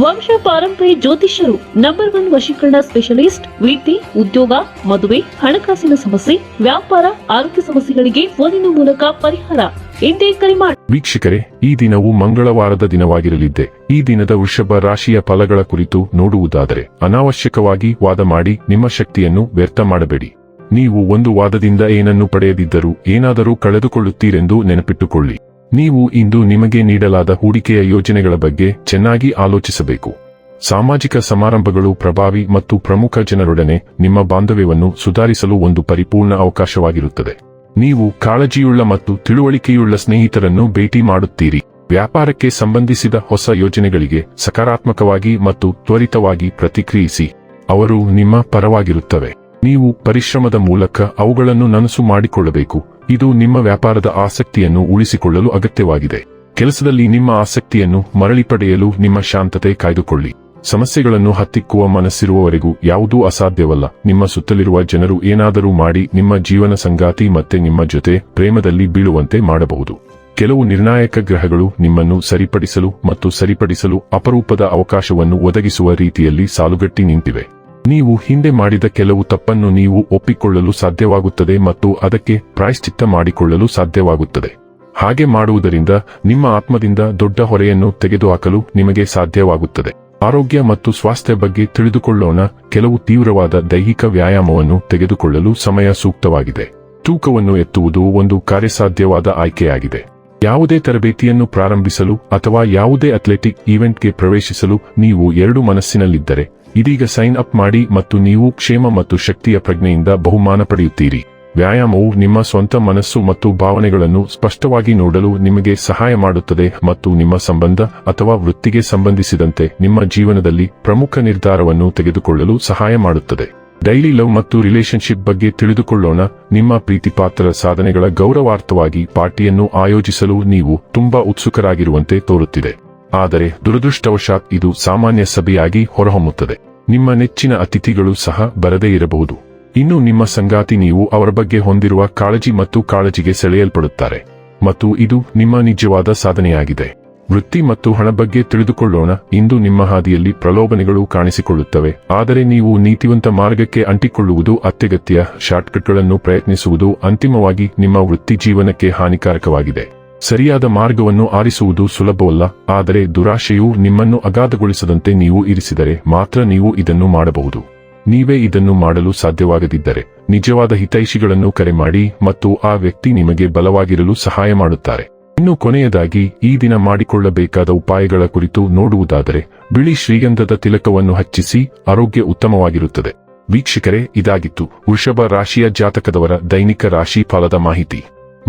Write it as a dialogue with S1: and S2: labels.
S1: ವಂಶ ಪಾರಂಪರ್ಯ ಜ್ಯೋತಿಷ್ಯರು ನಂಬರ್ ಒನ್ ವಶೀಕರಣ ಸ್ಪೆಷಲಿಸ್ಟ್ ವಿದ್ಯೆ ಉದ್ಯೋಗ, ಮದುವೆ, ಹಣಕಾಸಿನ ಸಮಸ್ಯೆ, ವ್ಯಾಪಾರ, ಆರೋಗ್ಯ ಸಮಸ್ಯೆಗಳಿಗೆ ಫೋನಿನ ಮೂಲಕ ಪರಿಹಾರ. ಎಂದೇ ಕರೆ ಮಾಡಿ
S2: ವೀಕ್ಷಕರೇ, ಈ ದಿನವು ಮಂಗಳವಾರದ ದಿನವಾಗಿರಲಿದ್ದೆ. ಈ ದಿನದ ವೃಷಭ ರಾಶಿಯ ಫಲಗಳ ಕುರಿತು ನೋಡುವುದಾದರೆ, ಅನಾವಶ್ಯಕವಾಗಿ ವಾದ ಮಾಡಿ ನಿಮ್ಮ ಶಕ್ತಿಯನ್ನು ವ್ಯರ್ಥ ಮಾಡಬೇಡಿ. ನೀವು ಒಂದು ವಾದದಿಂದ ಏನನ್ನು ಪಡೆಯದಿದ್ದರೂ ಏನಾದರೂ ಕಳೆದುಕೊಳ್ಳುತ್ತೀರೆಂದು ನೆನಪಿಟ್ಟುಕೊಳ್ಳಿ. ನೀವು ಇಂದು ನಿಮಗೆ ನೀಡಲಾದ ಹೂಡಿಕೆಯ ಯೋಜನೆಗಳ ಬಗ್ಗೆ ಚೆನ್ನಾಗಿ ಆಲೋಚಿಸಬೇಕು. ಸಾಮಾಜಿಕ ಸಮಾರಂಭಗಳು ಪ್ರಭಾವಿ ಮತ್ತು ಪ್ರಮುಖ ಜನರೊಡನೆ ನಿಮ್ಮ ಬಾಂಧವ್ಯವನ್ನು ಸುಧಾರಿಸಲು ಒಂದು ಪರಿಪೂರ್ಣ ಅವಕಾಶವಾಗಿರುತ್ತದೆ. ನೀವು ಕಾಳಜಿಯುಳ್ಳ ಮತ್ತು ತಿಳುವಳಿಕೆಯುಳ್ಳ ಸ್ನೇಹಿತರನ್ನು ಭೇಟಿ ಮಾಡುತ್ತೀರಿ. ವ್ಯಾಪಾರಕ್ಕೆ ಸಂಬಂಧಿಸಿದ ಹೊಸ ಯೋಜನೆಗಳಿಗೆ ಸಕಾರಾತ್ಮಕವಾಗಿ ಮತ್ತು ತ್ವರಿತವಾಗಿ ಪ್ರತಿಕ್ರಿಯಿಸಿ. ಅವರು ನಿಮ್ಮ ಪರವಾಗಿರುತ್ತವೆ. ನೀವು ಪರಿಶ್ರಮದ ಮೂಲಕ ಅವುಗಳನ್ನು ನನಸು ಮಾಡಿಕೊಳ್ಳಬೇಕು. ಇದು ನಿಮ್ಮ ವ್ಯಾಪಾರದ ಆಸಕ್ತಿಯನ್ನು ಉಳಿಸಿಕೊಳ್ಳಲು ಅಗತ್ಯವಾಗಿದೆ. ಕೆಲಸದಲ್ಲಿ ನಿಮ್ಮ ಆಸಕ್ತಿಯನ್ನು ಮರಳಿ ಪಡೆಯಲು ನಿಮ್ಮ ಶಾಂತತೆ ಕಾಯ್ದುಕೊಳ್ಳಿ. ಸಮಸ್ಯೆಗಳನ್ನು ಹತ್ತಿಕ್ಕುವ ಮನಸ್ಸಿರುವವರೆಗೂ ಯಾವುದೂ ಅಸಾಧ್ಯವಲ್ಲ. ನಿಮ್ಮ ಸುತ್ತಲಿರುವ ಜನರು ಏನಾದರೂ ಮಾಡಿ ನಿಮ್ಮ ಜೀವನ ಸಂಗಾತಿ ಮತ್ತೆ ನಿಮ್ಮ ಜೊತೆ ಪ್ರೇಮದಲ್ಲಿ ಬೀಳುವಂತೆ ಮಾಡಬಹುದು. ಕೆಲವು ನಿರ್ಣಾಯಕ ಗ್ರಹಗಳು ನಿಮ್ಮನ್ನು ಸರಿಪಡಿಸಲು ಮತ್ತು ಸರಿಪಡಿಸಲು ಅಪರೂಪದ ಅವಕಾಶವನ್ನು ಒದಗಿಸುವ ರೀತಿಯಲ್ಲಿ ಸಾಲುಗಟ್ಟಿ ನಿಂತಿವೆ. ನೀವು ಹಿಂದೆ ಮಾಡಿದ ಕೆಲವು ತಪ್ಪನ್ನು ನೀವು ಒಪ್ಪಿಕೊಳ್ಳಲು ಸಾಧ್ಯವಾಗುತ್ತದೆ ಮತ್ತು ಅದಕ್ಕೆ ಪ್ರಾಯಶ್ಚಿತ್ತ ಮಾಡಿಕೊಳ್ಳಲು ಸಾಧ್ಯವಾಗುತ್ತದೆ. ಹಾಗೆ ಮಾಡುವುದರಿಂದ ನಿಮ್ಮ ಆತ್ಮದಿಂದ ದೊಡ್ಡ ಹೊರೆಯನ್ನು ತೆಗೆದುಹಾಕಲು ನಿಮಗೆ ಸಾಧ್ಯವಾಗುತ್ತದೆ. ಆರೋಗ್ಯ ಮತ್ತು ಸ್ವಾಸ್ಥ್ಯ ಬಗ್ಗೆ ತಿಳಿದುಕೊಳ್ಳೋಣ. ಕೆಲವು ತೀವ್ರವಾದ ದೈಹಿಕ ವ್ಯಾಯಾಮವನ್ನು ತೆಗೆದುಕೊಳ್ಳಲು ಸಮಯ ಸೂಕ್ತವಾಗಿದೆ. ತೂಕವನ್ನು ಎತ್ತುವುದು ಒಂದು ಕಾರ್ಯಸಾಧ್ಯವಾದ ಆಯ್ಕೆಯಾಗಿದೆ. ಯಾವುದೇ ತರಬೇತಿಯನ್ನು ಪ್ರಾರಂಭಿಸಲು ಅಥವಾ ಯಾವುದೇ ಅಥ್ಲೆಟಿಕ್ ಈವೆಂಟ್ಗೆ ಪ್ರವೇಶಿಸಲು ನೀವು ಎರಡು ಮನಸ್ಸಿನಲ್ಲಿದ್ದರೆ ಇದೀಗ ಸೈನ್ ಅಪ್ ಮಾಡಿ ಮತ್ತು ನೀವು ಕ್ಷೇಮ ಮತ್ತು ಶಕ್ತಿಯ ಪ್ರಜ್ಞೆಯಿಂದ ಬಹುಮಾನ ಪಡೆಯುತ್ತೀರಿ. ವ್ಯಾಯಾಮವು ನಿಮ್ಮ ಸ್ವಂತ ಮನಸ್ಸು ಮತ್ತು ಭಾವನೆಗಳನ್ನು ಸ್ಪಷ್ಟವಾಗಿ ನೋಡಲು ನಿಮಗೆ ಸಹಾಯ ಮಾಡುತ್ತದೆ ಮತ್ತು ನಿಮ್ಮ ಸಂಬಂಧ ಅಥವಾ ವೃತ್ತಿಗೆ ಸಂಬಂಧಿಸಿದಂತೆ ನಿಮ್ಮ ಜೀವನದಲ್ಲಿ ಪ್ರಮುಖ ನಿರ್ಧಾರವನ್ನು ತೆಗೆದುಕೊಳ್ಳಲು ಸಹಾಯ ಮಾಡುತ್ತದೆ. ಡೈಲಿ ಲವ್ ಮತ್ತು ರಿಲೇಶನ್ಶಿಪ್ ಬಗ್ಗೆ ತಿಳಿದುಕೊಳ್ಳೋಣ. ನಿಮ್ಮ ಪ್ರೀತಿಪಾತ್ರ ಸಾಧನೆಗಳ ಗೌರವಾರ್ಥವಾಗಿ ಪಾರ್ಟಿಯನ್ನು ಆಯೋಜಿಸಲು ನೀವು ತುಂಬಾ ಉತ್ಸುಕರಾಗಿರುವಂತೆ ತೋರುತ್ತಿದೆ. ಆದರೆ ದುರದೃಷ್ಟವಶಾತ್ ಇದು ಸಾಮಾನ್ಯ ಸಭೆಯಾಗಿ ಹೊರಹೊಮ್ಮುತ್ತದೆ. ನಿಮ್ಮ ನೆಚ್ಚಿನ ಅತಿಥಿಗಳು ಸಹ ಬರದೇ ಇರಬಹುದು. ಇನ್ನು ನಿಮ್ಮ ಸಂಗಾತಿ ನೀವು ಅವರ ಬಗ್ಗೆ ಹೊಂದಿರುವ ಕಾಳಜಿ ಮತ್ತು ಕಾಳಜಿಗೆ ಸೆಳೆಯಲ್ಪಡುತ್ತಾರೆ. ಮತ್ತು ಇದು ನಿಮ್ಮ ನಿಜವಾದ ಸಾಧನೆಯಾಗಿದೆ. ವೃತ್ತಿ ಮತ್ತು ಹಣ ಬಗ್ಗೆ ತಿಳಿದುಕೊಳ್ಳೋಣ. ಇಂದು ನಿಮ್ಮ ಹಾದಿಯಲ್ಲಿ ಪ್ರಲೋಭನೆಗಳು ಕಾಣಿಸಿಕೊಳ್ಳುತ್ತವೆ. ಆದರೆ ನೀವು ನೀತಿವಂತ ಮಾರ್ಗಕ್ಕೆ ಅಂಟಿಕೊಳ್ಳುವುದು ಅತ್ಯಗತ್ಯ. ಶಾರ್ಟ್ಕಟ್ಗಳನ್ನು ಪ್ರಯತ್ನಿಸುವುದು ಅಂತಿಮವಾಗಿ ನಿಮ್ಮ ವೃತ್ತಿ ಜೀವನಕ್ಕೆ ಹಾನಿಕಾರಕವಾಗಿದೆ. ಸರಿಯಾದ ಮಾರ್ಗವನ್ನು ಆರಿಸುವುದು ಸುಲಭವಲ್ಲ, ಆದರೆ ದುರಾಶೆಯು ನಿಮ್ಮನ್ನು ಅಗಾಧಗೊಳಿಸದಂತೆ ನೀವು ಇರಿಸಿದರೆ ಮಾತ್ರ ನೀವು ಇದನ್ನು ಮಾಡಬಹುದು. ನೀವೇ ಇದನ್ನು ಮಾಡಲು ಸಾಧ್ಯವಾಗದಿದ್ದರೆ ನಿಜವಾದ ಹಿತೈಷಿಗಳನ್ನು ಕರೆ ಮಾಡಿ ಮತ್ತು ಆ ವ್ಯಕ್ತಿ ನಿಮಗೆ ಬಲವಾಗಿರಲು ಸಹಾಯ ಮಾಡುತ್ತಾರೆ. ಇನ್ನು ಕೊನೆಯದಾಗಿ, ಈ ದಿನ ಮಾಡಿಕೊಳ್ಳಬೇಕಾದ ಉಪಾಯಗಳ ಕುರಿತು ನೋಡುವುದಾದರೆ, ಬಿಳಿ ಶ್ರೀಗಂಧದ ತಿಲಕವನ್ನು ಹಚ್ಚಿಸಿ ಆರೋಗ್ಯ ಉತ್ತಮವಾಗಿರುತ್ತದೆ. ವೀಕ್ಷಕರೇ, ಇದಾಗಿತ್ತು ವೃಷಭ ರಾಶಿಯ ಜಾತಕದವರ ದೈನಿಕ ರಾಶಿ ಫಲದ ಮಾಹಿತಿ.